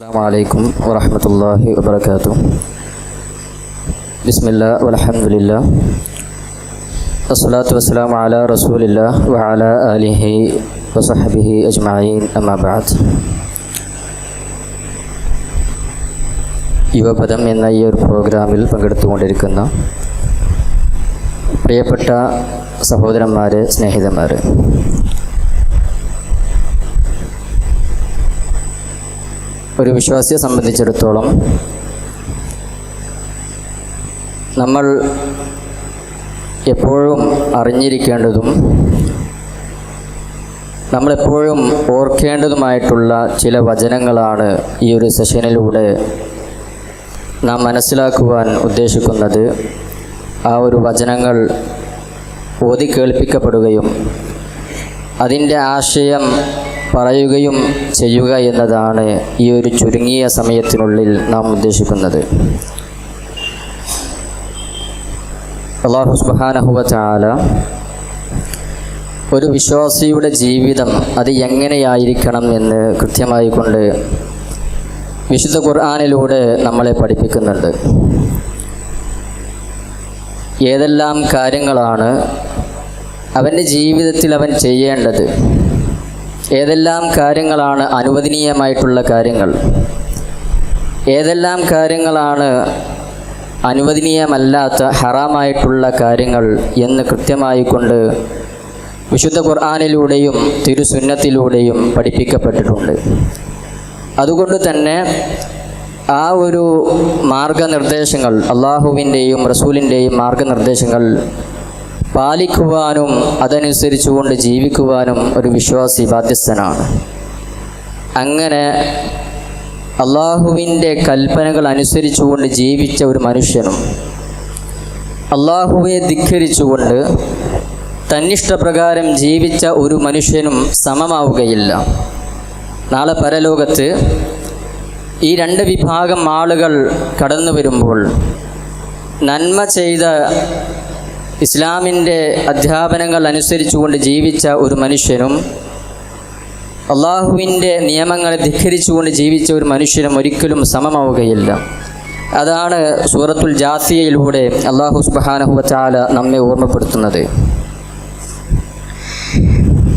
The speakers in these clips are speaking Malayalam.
അസ്സാമലൈക്കും വറഹമത്തല്ലാഹി വബർക്കാത്തു ബിസ്മില്ല വലഹമുല്ല അസ്സലാത്തു വസ്സലാം അല റസൂലില്ല വഅല അലിഹി വസഹബിഹി അജ്മഈൻ. അമ്മാബാദ് യുവപദം എന്ന ഈ ഒരു പ്രോഗ്രാമിൽ പങ്കെടുത്തുകൊണ്ടിരിക്കുന്ന പ്രിയപ്പെട്ട സഹോദരന്മാരെ സ്നേഹിതന്മാരെ ഒരു വിശ്വാസിയെ സംബന്ധിച്ചിടത്തോളം നമ്മൾ എപ്പോഴും അറിഞ്ഞിരിക്കേണ്ടതും നമ്മളെപ്പോഴും ഓർക്കേണ്ടതുമായിട്ടുള്ള ചില വചനങ്ങളാണ് ഈ ഒരു സെഷനിലൂടെ നാം മനസ്സിലാക്കുവാൻ ഉദ്ദേശിക്കുന്നത്. ആ ഒരു വചനങ്ങൾ ഓതി കേൾപ്പിക്കപ്പെടുകയും അതിന്റെ ആശയം പറയുകയും ചെയ്യുക എന്നതാണ് ഈ ഒരു ചുരുങ്ങിയ സമയത്തിനുള്ളിൽ നാം ഉദ്ദേശിക്കുന്നത്. അള്ളാഹു സുബാനഹുബാല ഒരു വിശ്വാസിയുടെ ജീവിതം അത് എങ്ങനെയായിരിക്കണം എന്ന് കൃത്യമായി കൊണ്ട് വിശുദ്ധ ഖുർആാനിലൂടെ നമ്മളെ പഠിപ്പിക്കുന്നുണ്ട്. ഏതെല്ലാം കാര്യങ്ങളാണ് അവന്റെ ജീവിതത്തിൽ അവൻ ചെയ്യേണ്ടത്? ഏതെല്ലാം കാര്യങ്ങളാണ് അനുവദനീയമായിട്ടുള്ള കാര്യങ്ങൾ? ഏതെല്ലാം കാര്യങ്ങളാണ് അനുവദനീയമല്ലാത്ത ഹറാമായിട്ടുള്ള കാര്യങ്ങൾ എന്ന് കൃത്യമായി കൊണ്ട് വിശുദ്ധ ഖുർആാനിലൂടെയും തിരുസുന്നത്തിലൂടെയും പഠിപ്പിക്കപ്പെട്ടിട്ടുണ്ട്. അതുകൊണ്ട് തന്നെ ആ ഒരു മാർഗനിർദ്ദേശങ്ങൾ അള്ളാഹുവിന്റെയും റസൂലിന്റെയും മാർഗനിർദ്ദേശങ്ങൾ പാലിക്കുവാനും അതനുസരിച്ചുകൊണ്ട് ജീവിക്കുവാനും ഒരു വിശ്വാസി ബാധ്യസ്ഥനാണ്. അങ്ങനെ അള്ളാഹുവിന്റെ കൽപ്പനകൾ അനുസരിച്ചുകൊണ്ട് ജീവിച്ച ഒരു മനുഷ്യനും അള്ളാഹുവെ ധിഖരിച്ചുകൊണ്ട് തന്നിഷ്ടപ്രകാരം ജീവിച്ച ഒരു മനുഷ്യനും സമമാവുകയില്ല. നാളെ പരലോകത്ത് ഈ രണ്ട് വിഭാഗം ആളുകൾ കടന്നു വരുമ്പോൾ നന്മ ചെയ്ത ഇസ്ലാമിൻ്റെ അധ്യാപനങ്ങൾ അനുസരിച്ചുകൊണ്ട് ജീവിച്ച ഒരു മനുഷ്യനും അള്ളാഹുവിൻ്റെ നിയമങ്ങളെ ധിഖരിച്ചുകൊണ്ട് ജീവിച്ച ഒരു മനുഷ്യനും ഒരിക്കലും സമമാവുകയില്ല അതാണ് സൂറത്തുൽ ജാസിയയിലൂടെ അള്ളാഹു സുബാനഹുവ ചാല നമ്മെ ഓർമ്മപ്പെടുത്തുന്നത്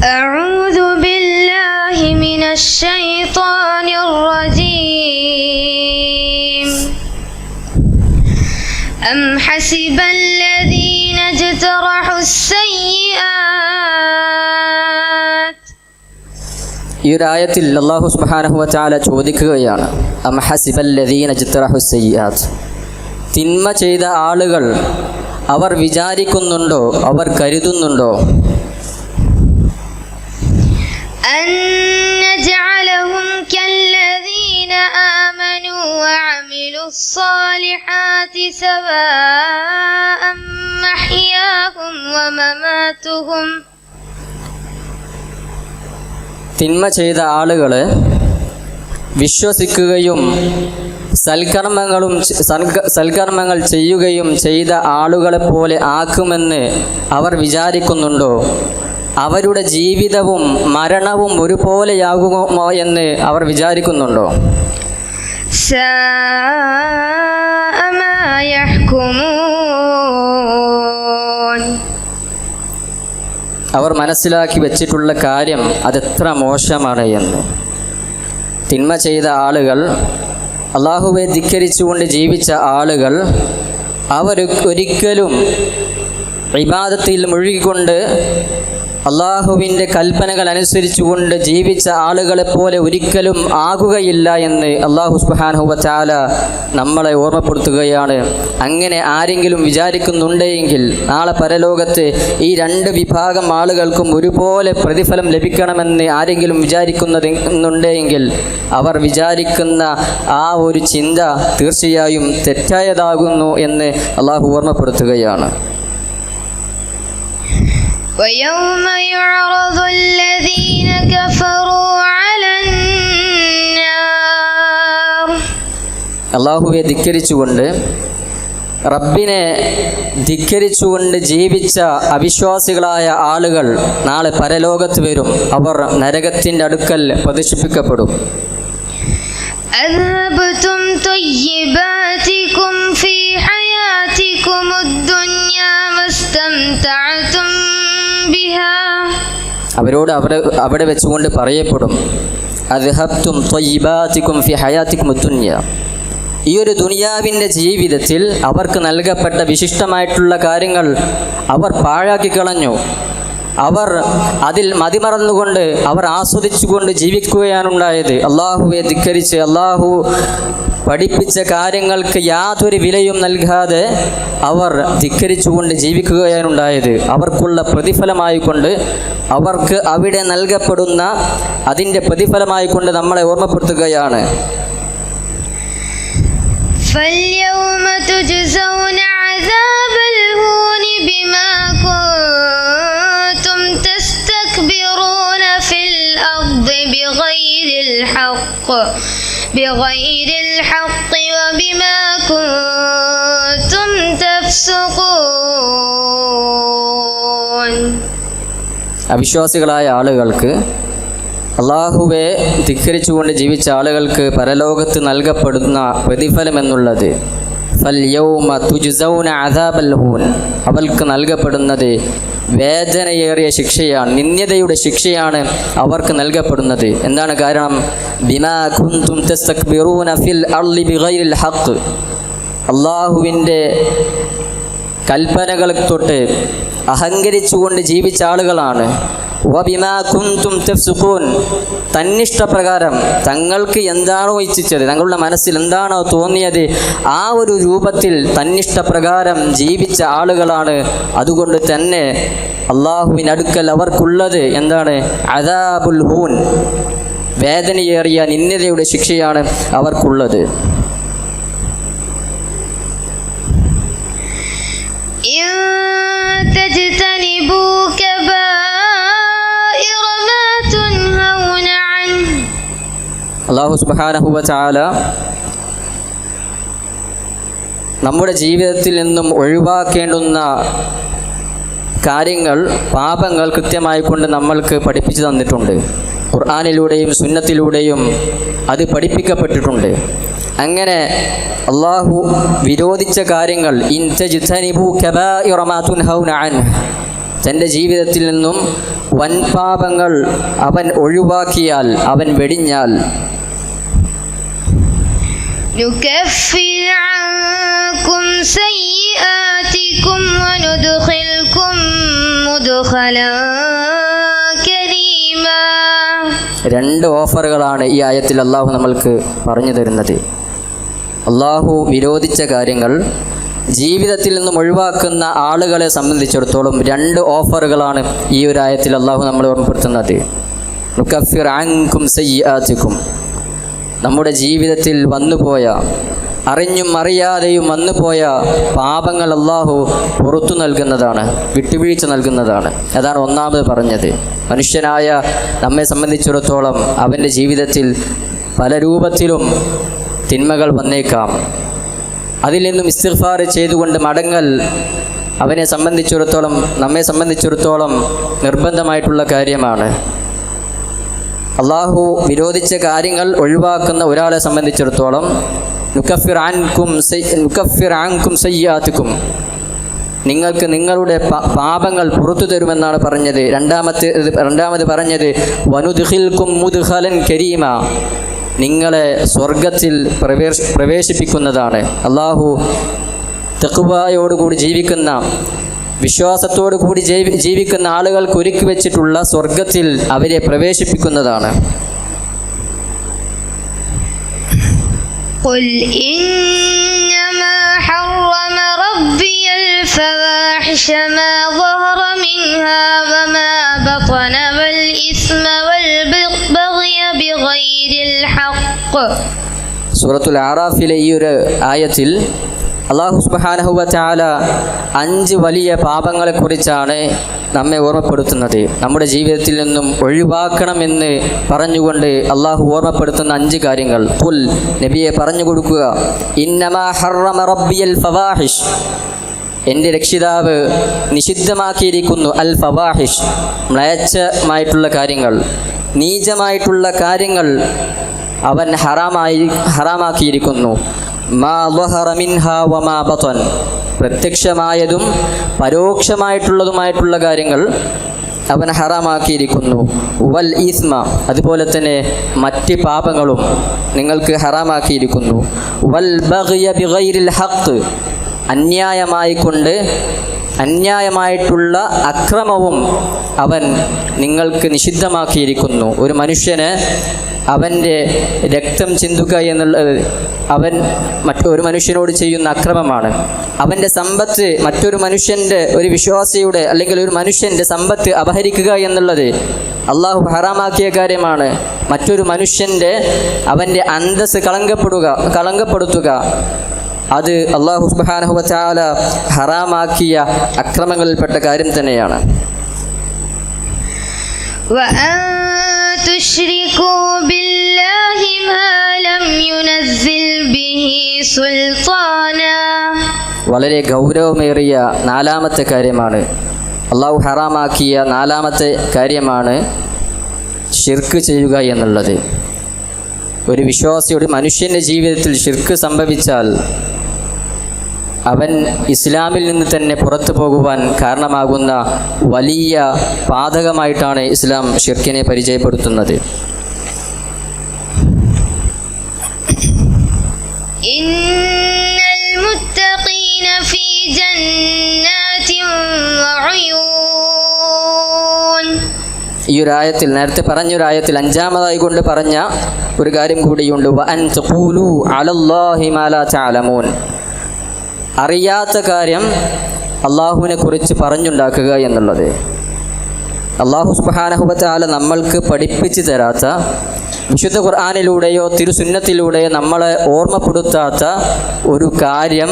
أعوذ بالله من الشيطان الرجيم أم حسب الذين اجترحوا السيئات ഈ ഒരു ആയത്തിൽ അള്ളാഹു സുബാനഹുവ ചാല ചോദിക്കുകയാണ് അം ഹസിബല്ലദീന ജിത്രഹു സയ്യാത്ത് തിന്മ ചെയ്ത ആളുകൾ അവർ വിചാരിക്കുന്നുണ്ടോ അവർ കരുതുന്നുണ്ടോ أن نجعلهم كالذين آمنوا وعملوا الصالحات سواء محياهم ومماتهم തിന്മ ചെയ്ത ആളുകൾ വിശ്വസിക്കുകയും സൽക്കർമ്മങ്ങളും ചെ- സൽക- സൽക്കർമ്മങ്ങൾ ചെയ്യുകയും ചെയ്ത ആളുകളെ പോലെ ആക്കുമെന്ന് അവർ വിചാരിക്കുന്നുണ്ടോ അവരുടെ ജീവിതവും മരണവും ഒരുപോലെയാകുമോ എന്ന് അവർ വിചാരിക്കുന്നുണ്ടോ ساء ما يحكمون അവർ മനസ്സിലാക്കി വെച്ചിട്ടുള്ള കാര്യം അതെത്ര മോശമാണ് എന്ന് തിന്മ ചെയ്ത ആളുകൾ അള്ളാഹുവെ ധിക്കരിച്ചുകൊണ്ട് ജീവിച്ച ആളുകൾ അവർ ഒരിക്കലും ഇബാദത്തിൽ മുഴുകിക്കൊണ്ട് അള്ളാഹുവിന്റെ കൽപ്പനകൾ അനുസരിച്ചുകൊണ്ട് ജീവിച്ച ആളുകളെ പോലെ ഒരിക്കലും ആകുകയില്ല എന്ന് അള്ളാഹു സുബാനുഹുവ ചാല നമ്മളെ ഓർമ്മപ്പെടുത്തുകയാണ്. അങ്ങനെ ആരെങ്കിലും വിചാരിക്കുന്നുണ്ടെങ്കിൽ നാളെ പരലോകത്ത് ഈ രണ്ട് വിഭാഗം ആളുകൾക്കും ഒരുപോലെ പ്രതിഫലം ലഭിക്കണമെന്ന് ആരെങ്കിലും വിചാരിക്കുന്നുണ്ടെങ്കിൽ അവർ വിചാരിക്കുന്ന ആ ഒരു ചിന്ത തീർച്ചയായും തെറ്റായതാകുന്നു എന്ന് അള്ളാഹു ഓർമ്മപ്പെടുത്തുകയാണ്. ويوم يعرض الذين كفروا على النار അള്ളാഹുവെ ധിക്കരിച്ചുകൊണ്ട് റബ്ബിനെ ധിക്കരിച്ചുകൊണ്ട് ജീവിച്ച അവിശ്വാസികളായ ആളുകൾ നാളെ പരലോകത്ത് വരും അവർ നരകത്തിൻ്റെ അടുക്കൽ പ്രദർശിപ്പിക്കപ്പെടും أذهبتم طيباتكم في حياتكم الدنيا واستمتعتم بها അവരോട് അവിടെ അവിടെ വെച്ചുകൊണ്ട് പറയപ്പെടും. അദ്ഹബ്തും ത്വയ്യിബാത്തിക്കും ഫി ഹയാത്തിക്കും മുത്തുന്യ ഈ ഒരു ദുനിയാവിന്റെ ജീവിതത്തിൽ അവർക്ക് നൽകപ്പെട്ട വിശിഷ്ടമായിട്ടുള്ള കാര്യങ്ങൾ അവർ പാഴാക്കി കളഞ്ഞു. അവർ അതിൽ മതിമറന്നുകൊണ്ട് അവർ ആസ്വദിച്ചുകൊണ്ട് ജീവിക്കുകയാണുണ്ടായത് അള്ളാഹുവെ ധിക്കരിച്ച് അള്ളാഹു പഠിപ്പിച്ച കാര്യങ്ങൾക്ക് യാതൊരു വിലയും നൽകാതെ അവർ ധിക്കരിച്ചുകൊണ്ട് ജീവിക്കുകയാണുണ്ടായത് അവർക്കുള്ള പ്രതിഫലമായിക്കൊണ്ട് അവർക്ക് അവിടെ നൽകപ്പെടുന്ന അതിൻ്റെ പ്രതിഫലമായിക്കൊണ്ട് നമ്മളെ ഓർമ്മപ്പെടുത്തുകയാണ് فاليوم تجزون عذاب الهون بما كنتم تستكبرون في الأرض بغير الحق بغير الحق وبما كنتم تفسقون അവിശ്വാസികളായ ആളുകൾക്ക് അള്ളാഹുവെ ധിക്കരിച്ചുകൊണ്ട് ജീവിച്ച ആളുകൾക്ക് പരലോകത്ത് നൽകപ്പെടുന്ന പ്രതിഫലം എന്നുള്ളത് അവർക്ക് നൽകപ്പെടുന്നത് വേദനയേറിയ ശിക്ഷയാണ് നിന്ദ്യതയുടെ ശിക്ഷയാണ് അവർക്ക് നൽകപ്പെടുന്നത്. എന്താണ് കാരണം? കുന്തും ഫിൽ ഹഖ്. അള്ളാഹുവിന്റെ കൽപ്പനകൾ തൊട്ട് അഹങ്കരിച്ചുകൊണ്ട് ജീവിച്ച ആളുകളാണ്. വബിമാ കുന്തും തഫ്സുഖൂൻ തന്നിഷ്ടപ്രകാരം തങ്ങൾക്ക് എന്താണോ ഇച്ഛിച്ചത് തങ്ങളുടെ മനസ്സിൽ എന്താണോ തോന്നിയത് ആ ഒരു രൂപത്തിൽ തന്നിഷ്ടപ്രകാരം ജീവിച്ച ആളുകളാണ് അതുകൊണ്ട് തന്നെ അള്ളാഹുവിനടുക്കൽ അവർക്കുള്ളത് എന്താണ് അദാബുൽ ഹൂൻ വേദനയേറിയ നിന്ദതയുടെ ശിക്ഷയാണ് അവർക്കുള്ളത് إن تجتنبوا كبائر അള്ളാഹു സുബാനഹുബ ചാല നമ്മുടെ ജീവിതത്തിൽ നിന്നും ഒഴിവാക്കേണ്ടുന്ന കാര്യങ്ങൾ പാപങ്ങൾ കൃത്യമായി കൊണ്ട് നമ്മൾക്ക് പഠിപ്പിച്ചു തന്നിട്ടുണ്ട്. ഖുർആാനിലൂടെയും സുന്നത്തിലൂടെയും അത് പഠിപ്പിക്കപ്പെട്ടിട്ടുണ്ട്. അങ്ങനെ അള്ളാഹു വിരോധിച്ച കാര്യങ്ങൾ തന്റെ ജീവിതത്തിൽ നിന്നും വൻപാപങ്ങൾ അവൻ ഒഴിവാക്കിയാൽ അവൻ വെടിഞ്ഞാൽ نكفر عنكم سيئاتكم وندخلكم مدخلا كريما രണ്ട് ഓഫറുകളാണ് ഈ ആയത്തിൽ അള്ളാഹു നമ്മൾക്ക് പറഞ്ഞു തരുന്നത് അള്ളാഹു വിരോധിച്ച കാര്യങ്ങൾ ജീവിതത്തിൽ നിന്നും ഒഴിവാക്കുന്ന ആളുകളെ സംബന്ധിച്ചിടത്തോളം രണ്ട് ഓഫറുകളാണ് ഈ ഒരു ആയത്തിൽ അള്ളാഹു നമ്മളെ ഓർമ്മപ്പെടുത്തുന്നത് നുക്കഫിർ ആൻകും സയ്യാത്തിക്കും നമ്മുടെ ജീവിതത്തിൽ വന്നുപോയ അറിഞ്ഞും അറിയാതെയും വന്നുപോയ പാപങ്ങൾ അള്ളാഹു പുറത്തു നൽകുന്നതാണ് വിട്ടുവീഴ്ച നൽകുന്നതാണ്. അതാണ് ഒന്നാമത് പറഞ്ഞത്. മനുഷ്യനായ നമ്മെ സംബന്ധിച്ചിടത്തോളം അവന്റെ ജീവിതത്തിൽ പല രൂപത്തിലും തിന്മകൾ വന്നേക്കാം. അതിൽ നിന്നും ഇസ്തിർഫാർ ചെയ്തുകൊണ്ട് മടങ്ങൽ അവനെ സംബന്ധിച്ചിടത്തോളം നമ്മെ സംബന്ധിച്ചിടത്തോളം നിർബന്ധമായിട്ടുള്ള കാര്യമാണ്. അള്ളാഹു വിരോധിച്ച കാര്യങ്ങൾ ഒഴിവാക്കുന്ന ഒരാളെ സംബന്ധിച്ചിടത്തോളം നുക്കഫിർ ആൻകും സയ്യാത്തിക്കും. നിങ്ങൾക്ക് നിങ്ങളുടെ പാപങ്ങൾ പുറത്തു തരുമെന്നാണ് പറഞ്ഞത്. രണ്ടാമത്തെ രണ്ടാമത് പറഞ്ഞത് വനുദ്ഹിൽക്കും മുദ്ഹലൻ കരീമ. നിങ്ങളെ സ്വർഗത്തിൽ പ്രവേശ പ്രവേശിപ്പിക്കുന്നതാണ്. അള്ളാഹു തെക്കുവായോടുകൂടി ജീവിക്കുന്ന വിശ്വാസത്തോടു കൂടി ജീവി- ജീവിക്കുന്ന ആളുകൾക്ക് ഒരുക്കി വെച്ചിട്ടുള്ള സ്വർഗത്തിൽ അവരെ പ്രവേശിപ്പിക്കുന്നതാണ് قل إنما حرم ربي الفواحش ما ظهر منها وما بطن والإثم والبغي بغير الحق സൂറത്തുൽ ആറാഫിലെ ഈ ഒരു ആയത്തിൽ അള്ളാഹു സുബ്ഹാനഹു ചാല അഞ്ച് വലിയ പാപങ്ങളെക്കുറിച്ചാണ് നമ്മെ ഓർമ്മപ്പെടുത്തുന്നത്. നമ്മുടെ ജീവിതത്തിൽ നിന്നും ഒഴിവാക്കണമെന്ന് പറഞ്ഞുകൊണ്ട് അള്ളാഹു ഓർമ്മപ്പെടുത്തുന്ന അഞ്ച് കാര്യങ്ങൾ. കുൽ നബിയെ പറഞ്ഞു കൊടുക്കുക. ഫവാഹിഷ്. എന്റെ രക്ഷിതാവ് നിഷിദ്ധമാക്കിയിരിക്കുന്നു അൽ ഫവാഹിഷ്. മ്ലേച്ഛമായിട്ടുള്ള കാര്യങ്ങൾ. നീചമായിട്ടുള്ള കാര്യങ്ങൾ അവൻ ഹറാമായി ഹറാമാക്കിയിരിക്കുന്നു. മാ പ്രത്യക്ഷമായതും പരോക്ഷമായിട്ടുള്ളതുമായിട്ടുള്ള കാര്യങ്ങൾ അവൻ ഹറാമാക്കിയിരിക്കുന്നു. വൽ ഈസ്മ അതുപോലെ തന്നെ മറ്റ് പാപങ്ങളും നിങ്ങൾക്ക് ഹറാമാക്കിയിരിക്കുന്നു. വൽ ബിഗൈരിൽ ഹക്ക് അന്യായമായി കൊണ്ട് അന്യായമായിട്ടുള്ള അക്രമവും അവൻ നിങ്ങൾക്ക് നിഷിദ്ധമാക്കിയിരിക്കുന്നു. ഒരു മനുഷ്യന് അവന്റെ രക്തം ചിന്തുക എന്നുള്ളത് അവൻ മറ്റൊരു മനുഷ്യനോട് ചെയ്യുന്ന അക്രമമാണ്. അവന്റെ സമ്പത്ത് മറ്റൊരു മനുഷ്യന്റെ ഒരു വിശ്വാസിയുടെ അല്ലെങ്കിൽ ഒരു മനുഷ്യന്റെ സമ്പത്ത് അപഹരിക്കുക എന്നുള്ളത് അള്ളാഹു ഹറാമാക്കിയ കാര്യമാണ്. മറ്റൊരു മനുഷ്യന്റെ അവന്റെ അന്തസ് കളങ്കപ്പെടുക കളങ്കപ്പെടുത്തുക അത് അള്ളാഹു സുബ്ഹാനഹു ചാല ഹറാമാക്കിയ അക്രമങ്ങളിൽപ്പെട്ട കാര്യം തന്നെയാണ് وأن تشركوا بالله ما لم ينزل به سلطانا വളരെ ഗൗരവമേറിയ നാലാമത്തെ കാര്യമാണ് അള്ളാഹു ഹറാമാക്കിയ നാലാമത്തെ കാര്യമാണ് ഷിർക്ക് ചെയ്യുക എന്നുള്ളത് ഒരു വിശ്വാസിയുടെ മനുഷ്യന്റെ ജീവിതത്തിൽ ഷിർക്ക് സംഭവിച്ചാൽ അവൻ ഇസ്ലാമിൽ നിന്ന് തന്നെ പുറത്തു പോകുവാൻ കാരണമാകുന്ന വലിയ പാതകമായിട്ടാണ് ഇസ്ലാം ഷിർക്കിനെ പരിചയപ്പെടുത്തുന്നത്. ഇന്നൽ മുത്തഖീന ഫീ ജന്നാത്തിൻ വഅയൂൻ ഈ ഒരു ആയത്തിൽ നേരത്തെ പറഞ്ഞ ഒരു ആയത്തിൽ അഞ്ചാമതായി കൊണ്ട് പറഞ്ഞ ഒരു കാര്യം കൂടിയുണ്ട് അറിയാത്ത കാര്യം അള്ളാഹുവിനെ കുറിച്ച് പറഞ്ഞുണ്ടാക്കുക എന്നുള്ളത്. അള്ളാഹു സുബാനഹുബത്താല നമ്മൾക്ക് പഠിപ്പിച്ചു തരാത്ത വിശുദ്ധ ഖുർആാനിലൂടെയോ തിരുസുന്നത്തിലൂടെയോ നമ്മളെ ഓർമ്മപ്പെടുത്താത്ത ഒരു കാര്യം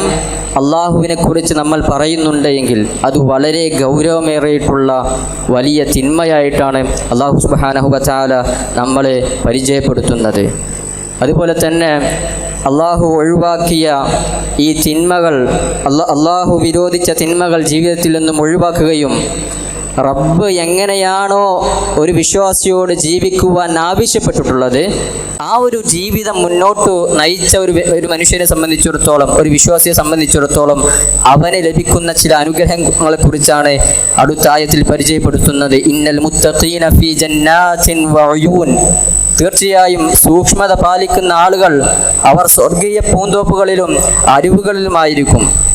അള്ളാഹുവിനെ കുറിച്ച് നമ്മൾ പറയുന്നുണ്ടെങ്കിൽ അത് വളരെ ഗൗരവമേറിയിട്ടുള്ള വലിയ തിന്മയായിട്ടാണ് അള്ളാഹു സുബാനഹുബാല നമ്മളെ പരിചയപ്പെടുത്തുന്നത്. അതുപോലെ തന്നെ അള്ളാഹു ഒഴിവാക്കിയ ഈ തിന്മകൾ അള്ളാഹു വിരോധിച്ച തിന്മകൾ ജീവിതത്തിൽ നിന്നും ഒഴിവാക്കുകയും റബ്ബ് എങ്ങനെയാണോ ഒരു വിശ്വാസിയോട് ജീവിക്കുവാൻ ആവശ്യപ്പെട്ടിട്ടുള്ളത് ആ ഒരു ജീവിതം മുന്നോട്ട് നയിച്ച ഒരു ഒരു മനുഷ്യനെ സംബന്ധിച്ചിടത്തോളം ഒരു വിശ്വാസിയെ സംബന്ധിച്ചിടത്തോളം അവന് ലഭിക്കുന്ന ചില അനുഗ്രഹങ്ങളെ കുറിച്ചാണ് അടുത്ത ആയത്തിൽ പരിചയപ്പെടുത്തുന്നത്. ഇന്നൽ മുത്തഖീന ഫീ ജന്നാത്തിൻ വഅയൂൻ. തീർച്ചയായും സൂക്ഷ്മത പാലിക്കുന്ന ആളുകൾ അവർ സ്വർഗീയ പൂന്തോപ്പുകളിലും അരിവുകളിലുമായിരിക്കും.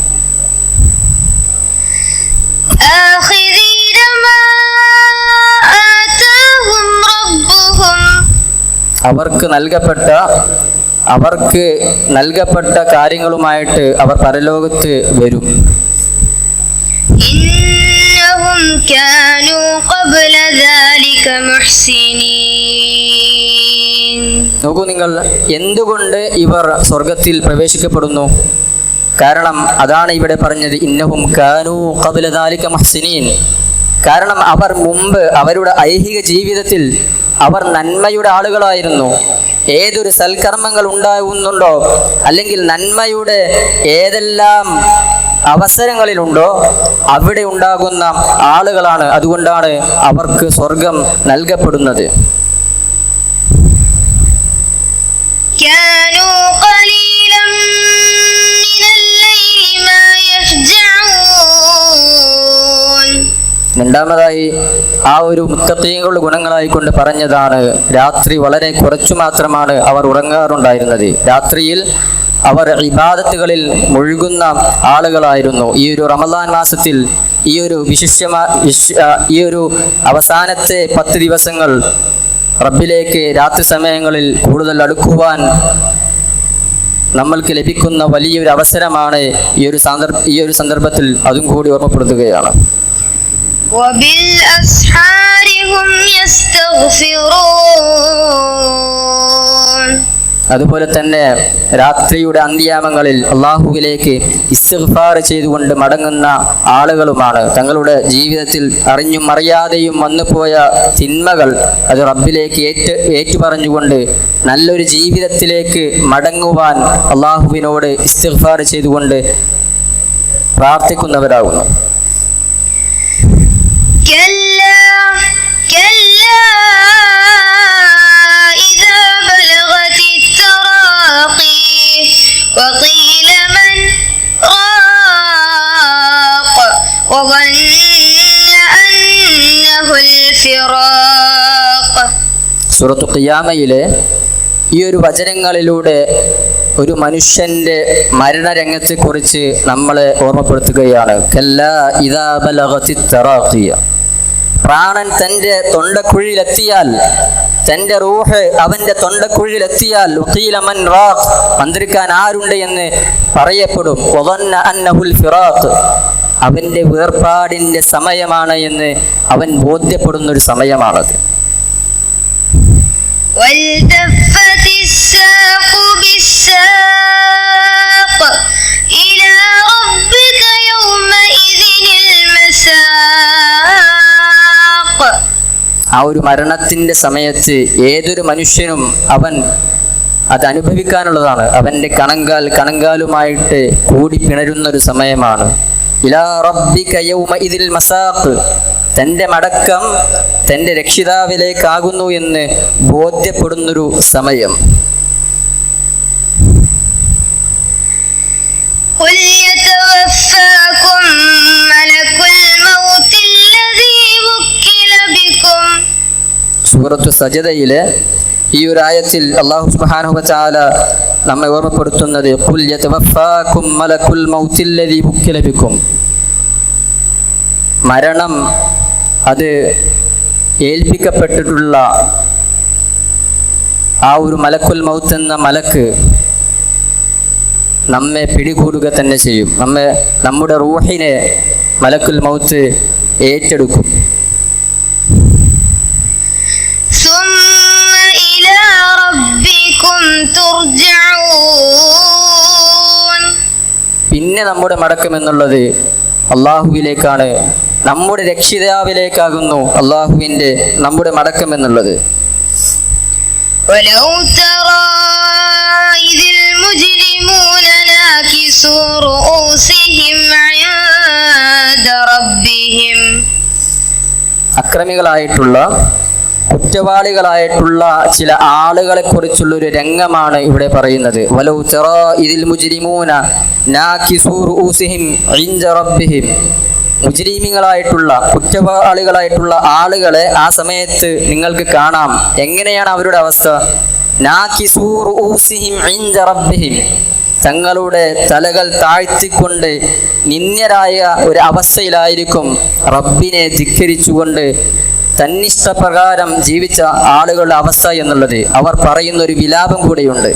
അവർക്ക് നൽകപ്പെട്ട അവർക്ക് നൽകപ്പെട്ട കാര്യങ്ങളുമായിട്ട് അവർ പരലോകത്ത് വരും. നോക്കൂ നിങ്ങൾ എന്തുകൊണ്ട് ഇവർ സ്വർഗത്തിൽ പ്രവേശിക്കപ്പെടുന്നു? കാരണം അതാണ് ഇവിടെ പറഞ്ഞത് ഇന്നഹും കാനു കബുലദാലിക മഹ്സിനീൻ. കാരണം അവർ മുമ്പ് അവരുടെ ഐഹിക ജീവിതത്തിൽ അവർ നന്മയുടെ ആളുകളായിരുന്നു. ഏതൊരു സൽക്കർമ്മങ്ങൾ ഉണ്ടാകുന്നുണ്ടോ അല്ലെങ്കിൽ നന്മയുടെ ഏതെല്ലാം അവസരങ്ങളിലുണ്ടോ അവിടെ ഉണ്ടാകുന്ന ആളുകളാണ്. അതുകൊണ്ടാണ് അവർക്ക് സ്വർഗം നൽകപ്പെടുന്നത്. രണ്ടാമതായി ആ ഒരു മുത്തക്കീങ്ങളുടെ ഗുണങ്ങളായിക്കൊണ്ട് പറഞ്ഞതാണ് രാത്രി വളരെ കുറച്ചു മാത്രമാണ് അവർ ഉറങ്ങാറുണ്ടായിരുന്നത്. രാത്രിയിൽ അവർ ഇബാദത്തുകളിൽ മുഴുകുന്ന ആളുകളായിരുന്നു. ഈ ഒരു റമദാൻ മാസത്തിൽ ഈ ഒരു വിശിഷ്ടമാ ഈ ഒരു അവസാനത്തെ പത്ത് ദിവസങ്ങൾ റബ്ബിലേക്ക് രാത്രി സമയങ്ങളിൽ കൂടുതൽ അടുക്കുവാൻ നമ്മൾക്ക് ലഭിക്കുന്ന വലിയൊരു അവസരമാണ് ഈ ഒരു സന്ദർഭ ഈ ഒരു സന്ദർഭത്തിൽ അതും കൂടി ഓർമ്മപ്പെടുത്തുകയാണ്. وبالأسحار هم يستغفرون അതുപോലെ തന്നെ രാത്രിയുടെ അന്ത്യാമങ്ങളിൽ അള്ളാഹുവിലേക്ക് ഇസ്തിഗ്ഫാർ ചെയ്തുകൊണ്ട് മടങ്ങുന്ന ആളുകളുമാണ് തങ്ങളുടെ ജീവിതത്തിൽ അറിഞ്ഞും അറിയാതെയും വന്നുപോയ തിന്മകൾ അത് റബ്ബിലേക്ക് ഏറ്റ് ഏറ്റുപറഞ്ഞുകൊണ്ട് നല്ലൊരു ജീവിതത്തിലേക്ക് മടങ്ങുവാൻ അള്ളാഹുവിനോട് ഇസ്തിഗ്ഫാർ ചെയ്തുകൊണ്ട് പ്രാർത്ഥിക്കുന്നവരാകുന്നു وقيل من راق وظن أنه الفراق. സൂറത്ത് ഖിയാമയിലെ ഈ ഒരു വചനങ്ങളിലൂടെ ഒരു മനുഷ്യന്റെ മരണരംഗത്തെ കുറിച്ച് നമ്മളെ ഓർമ്മപ്പെടുത്തുകയാണ്. പ്രാണൻ തന്റെ തൊണ്ടക്കുഴിയിലെത്തിയാൽ തന്റെ റൂഹ് അവന്റെ തൊണ്ടക്കുഴിലെത്തിയാൽ ഉഖീലമൻ റാഖ് മന്ത്രിക്കാൻ ആരുണ്ട് എന്ന് പറയപ്പെടും. അന്നഹുൽ ഫിറാഖ്. അവന്റെ വേർപാടിന്റെ സമയമാണ് എന്ന് അവൻ ബോധ്യപ്പെടുന്ന ഒരു സമയമാണത് إلى ആ ഒരു മരണത്തിന്റെ സമയത്ത് ഏതൊരു മനുഷ്യനും അവൻ അത് അനുഭവിക്കാനുള്ളതാണ് അവന്റെ കണങ്കാൽ കണങ്കാലുമായിട്ട് കൂടി പിണരുന്ന ഒരു സമയമാണ് ഇലാ റബ്ബിക യൗമഇദിൽ മസാഖ് തൻ്റെ മടക്കം തൻ്റെ രക്ഷിതാവിലേക്കാകുന്നു എന്ന് ബോധ്യപ്പെടുന്നൊരു സമയം قل يتوفاكم ملك الموت الذي ബിക്കും സൂറത്തു സജദയിലെ ഈ ഒരു ആയത്തിൽ അള്ളാഹു സുബ്ഹാനഹു തആല നമ്മെ ഓർമ്മപ്പെടുത്തുന്നത് ഖുൽ യതവഫാകും മലകുൽ മൗത്തില്ലദി ബുക്കില ബിക്കും. മരണം അത് ഏൽപ്പിക്കപ്പെട്ടിട്ടുള്ള ആ ഒരു മലക്കുൽ മൗത്ത് എന്ന മലക്ക് നമ്മെ പിടികൂടുക തന്നെ ചെയ്യും. നമ്മെ നമ്മുടെ റൂഹിനെ മലക്കുൽ മൗത്ത് ഏറ്റെടുക്കും. പിന്നെ നമ്മുടെ മടക്കമെന്നുള്ളത് അള്ളാഹുവിലേക്കാണ്. നമ്മുടെ രക്ഷിതാവിലേക്കാകുന്നു അള്ളാഹുവിന്റെ നമ്മുടെ മടക്കം എന്നുള്ളത്. അക്രമികളായിട്ടുള്ള കുറ്റവാളികളായിട്ടുള്ള ചില ആളുകളെ കുറിച്ചുള്ള ഒരു രംഗമാണ് ഇവിടെ പറയുന്നത്. വലൗ കുറ്റവാളികളായിട്ടുള്ള ആളുകളെ ആ സമയത്ത് നിങ്ങൾക്ക് കാണാം. എങ്ങനെയാണ് അവരുടെ അവസ്ഥ? തങ്ങളുടെ തലകൾ താഴ്ത്തിക്കൊണ്ട് നിന്ദ്യരായ ഒരു അവസ്ഥയിലായിരിക്കും റബ്ബിനെ ധിക്കരിച്ചുകൊണ്ട് തന്നിഷ്ടപ്രകാരം ജീവിച്ച ആളുകളുടെ അവസ്ഥ എന്നുള്ളത് അവർ പറയുന്ന ഒരു വിലാപം കൂടെയുണ്ട്.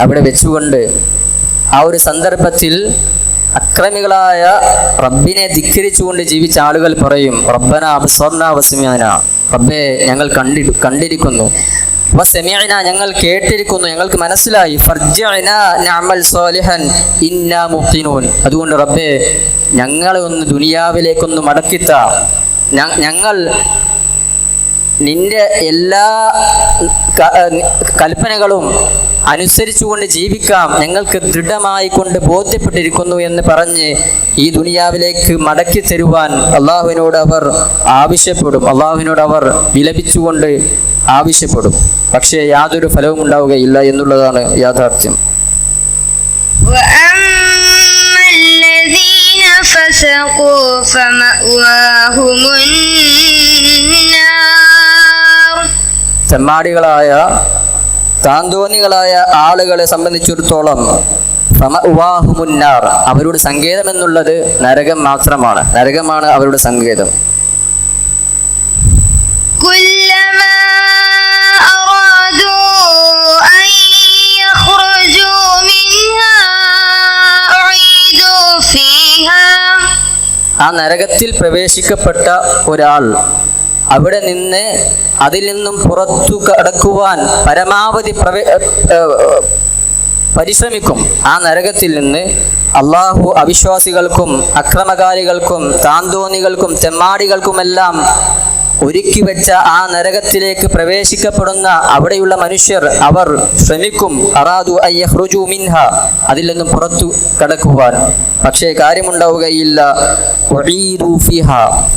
അവിടെ വെച്ചുകൊണ്ട് ആ ഒരു സന്ദർഭത്തിൽ അക്രമികളായ റബ്ബിനെ ധിക്കരിച്ചുകൊണ്ട് ജീവിച്ച ആളുകൾ പറയും റബ്ബന അബ്സർന വസ്മ്യാന റബ്ബെ ഞങ്ങൾ കണ്ടി കണ്ടിരിക്കുന്നു. വസമിഅന ഞങ്ങൾ കേട്ടിരിക്കുന്നു. ഞങ്ങൾക്ക് മനസ്സിലായി. ഫർജഅന നഅമൽ സാലിഹൻ ഇന്നാ മുഖിനൂൻ അതുകൊണ്ട് റബ്ബെ ഞങ്ങളെ ഒന്ന് ദുനിയാവിലേക്കൊന്ന് മടക്കിത്ത. ഞങ്ങൾ നിന്റെ എല്ലാ കൽപ്പനകളും അനുസരിച്ചുകൊണ്ട് ജീവിക്കാം ഞങ്ങൾക്ക് ദൃഢമായി കൊണ്ട് ബോധ്യപ്പെട്ടിരിക്കുന്നു എന്ന് പറഞ്ഞ് ഈ ദുനിയാവിലേക്ക് മടക്കി തരുവാൻ അള്ളാഹുവിനോട് അവർ ആവശ്യപ്പെടും അള്ളാഹുവിനോട് അവർ വിലപിച്ചുകൊണ്ട് ആവശ്യപ്പെടും പക്ഷേ യാതൊരു ഫലവും ഉണ്ടാവുകയില്ല എന്നുള്ളതാണ് യാഥാർത്ഥ്യം وأما الذين فسقوا فمأواهم النار ചെമ്മാടികളായ താന്തോന്നികളായ ആളുകളെ സംബന്ധിച്ചിടത്തോളം ഉവാഹുമുന്നാർ അവരുടെ സങ്കേതം എന്നുള്ളത് നരകം മാത്രമാണ്. നരകമാണ് അവരുടെ സങ്കേതം. ആ നരകത്തിൽ പ്രവേശിക്കപ്പെട്ട ഒരാൾ അവിടെ നിന്ന് അതിൽ നിന്നും പുറത്തു കടക്കുവാൻ പരമാവധി പരിശ്രമിക്കും. ആ നരകത്തിൽ നിന്ന് അള്ളാഹു അവിശ്വാസികൾക്കും അക്രമകാരികൾക്കും താന്തോന്നികൾക്കും തെമ്മാടികൾക്കുമെല്ലാം ഒരുക്കി വെച്ച ആ നരകത്തിലേക്ക് പ്രവേശിക്കപ്പെടുന്ന അവിടെയുള്ള മനുഷ്യർ അവർ ശ്രമിക്കും അറാദു അയ്യഹ്റുജു മിൻഹ അതിൽ നിന്നും പുറത്തു കടക്കുവാൻ പക്ഷേ കാര്യമുണ്ടാവുകയില്ല ഉഈദു ഫിഹ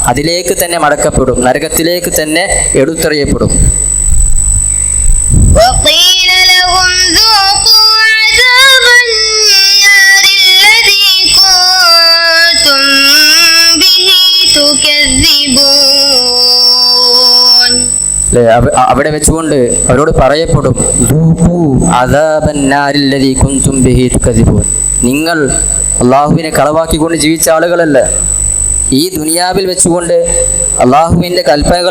അതിലേക്ക് തന്നെ മടക്കപ്പെടും നരകത്തിലേക്ക് തന്നെ എടുത്തെറിയപ്പെടും وقيل لهم ذوقوا عذاب النار الذي كنتم به تكذبون അവിടെ വെച്ചുകൊണ്ട് അവരോട് പറയപ്പെടും. നിങ്ങൾ അള്ളാഹുവിനെ കളവാക്കിക്കൊണ്ട് ജീവിച്ച ആളുകളല്ല. ഈ ദുനിയാവിൽ വെച്ചുകൊണ്ട് അള്ളാഹുവിന്റെ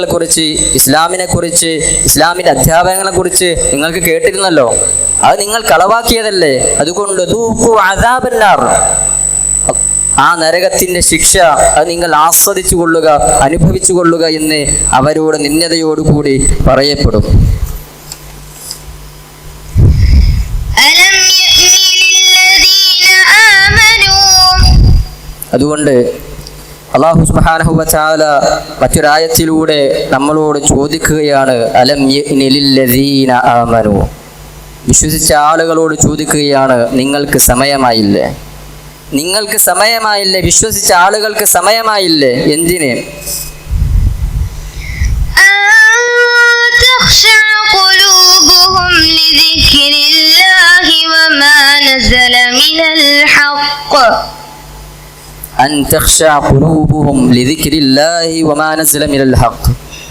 കുറിച്ച് ഇസ്ലാമിനെ കുറിച്ച് ഇസ്ലാമിന്റെ അധ്യാപനങ്ങളെ കുറിച്ച് നിങ്ങൾക്ക് കേട്ടിരുന്നല്ലോ. അത് നിങ്ങൾ കളവാക്കിയതല്ലേ? അതുകൊണ്ട് ആ നരകത്തിന്റെ ശിക്ഷ അത് നിങ്ങൾ ആസ്വദിച്ചു കൊള്ളുക അനുഭവിച്ചു കൊള്ളുക എന്ന് അവരോട് നിന്നതയോടുകൂടി പറയപ്പെടും. അതുകൊണ്ട് അള്ളാഹു സുബാനഹുബാല മറ്റൊരായത്തിലൂടെ നമ്മളോട് ചോദിക്കുകയാണ് അലം വിശ്വസിച്ച ആളുകളോട് ചോദിക്കുകയാണ് നിങ്ങൾക്ക് സമയമായില്ലേ? നിങ്ങൾക്ക് സമയമായില്ലേ? വിശ്വസിച്ച ആളുകൾക്ക് സമയമായില്ലേ? എന്തിനെ?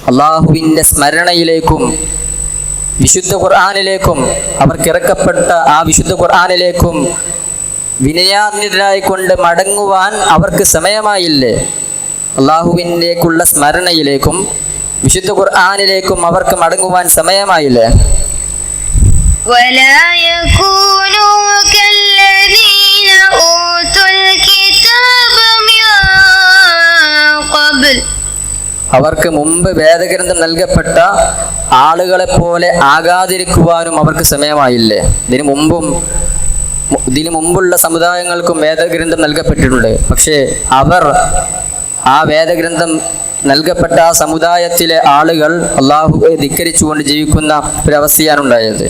അള്ളാഹുവിന്റെ സ്മരണയിലേക്കും വിശുദ്ധ ഖുർആാനിലേക്കും അവർക്ക് ഇറക്കപ്പെട്ട ആ വിശുദ്ധ ഖുർആാനിലേക്കും വിനയാന്വിതരായിക്കൊണ്ട് മടങ്ങുവാൻ അവർക്ക് സമയമായില്ലേ അള്ളാഹുവിൻ്റെക്കുള്ള സ്മരണയിലേക്കും വിശുദ്ധ ഖുർആനിലേക്കും അവർക്ക് മടങ്ങുവാൻ സമയമായില്ലേ ولا يكونوا كالذين أوتوا الكتاب من قبل അവർക്ക് മുമ്പ് വേദഗ്രന്ഥം നൽകപ്പെട്ട ആളുകളെ പോലെ ആകാതിരിക്കുവാനും അവർക്ക് സമയമായില്ലേ ഇതിനു മുമ്പും മു- ഇതിനു മുമ്പുള്ള സമുദായങ്ങൾക്കും വേദഗ്രന്ഥം നൽകപ്പെട്ടിട്ടുണ്ട് പക്ഷേ അവർ ആ വേദഗ്രന്ഥം നൽകപ്പെട്ട ആ സമുദായത്തിലെ ആളുകൾ അള്ളാഹുവെ ധിക്കരിച്ചുകൊണ്ട് ജീവിക്കുന്ന ഒരവസ്ഥയാണ് ഉണ്ടായത്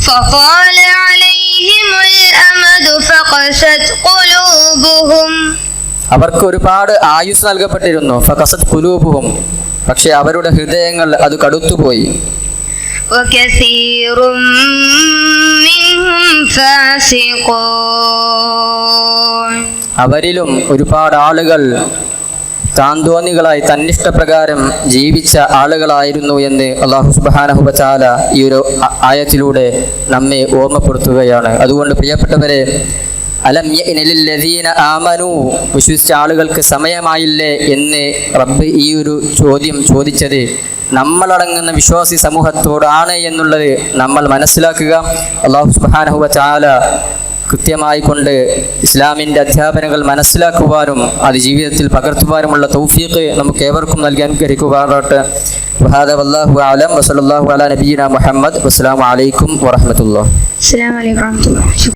فطال عليهم الأمد فقست قلوبهم അവർക്ക് ഒരുപാട് ആയുസ് നൽകപ്പെട്ടിരുന്നു ഫകസത് കുലൂബുഹും പക്ഷേ അവരുടെ ഹൃദയങ്ങൾ അത് കടുത്തുപോയി وكثير منهم فاسقون അവരിലും ഒരുപാട് ആളുകൾ താന്തോന്നികളായി തന്നിഷ്ടപ്രകാരം ജീവിച്ച ആളുകളായിരുന്നു എന്ന് അള്ളാഹു സുബാനഹുബാല ഈ ഒരു ആ- ആയത്തിലൂടെ നമ്മെ ഓർമ്മപ്പെടുത്തുകയാണ് അതുകൊണ്ട് പ്രിയപ്പെട്ടവരെ അലം യഅ്നിലില്ലദീന ആമനു വിശ്വസിച്ച ആളുകൾക്ക് സമയമായില്ലേ എന്ന് റബ്ബ് ഈ ഒരു ചോദ്യം ചോദിച്ചത് നമ്മളടങ്ങുന്ന വിശ്വാസി സമൂഹത്തോടാണ് എന്നുള്ളത് നമ്മൾ മനസ്സിലാക്കുക അള്ളാഹു സുബാനഹുബ ചാല കൃത്യമായി കൊണ്ട് ഇസ്ലാമിൻ്റെ അധ്യാപനങ്ങൾ മനസ്സിലാക്കുവാനും അത് ജീവിതത്തിൽ പകർത്തുവാനുമുള്ള തൗഫീഖ് നമുക്ക് ഏവർക്കും നൽകി അനുഗ്രഹിക്കുവാറാട്ടെ വഹാദ വല്ലാഹു അലം വസല്ലാഹു അല നബീന മുഹമ്മദ് വസ്സലാമു അലൈക്കും വറഹമത്തുള്ള السلام عليكم ورحمة الله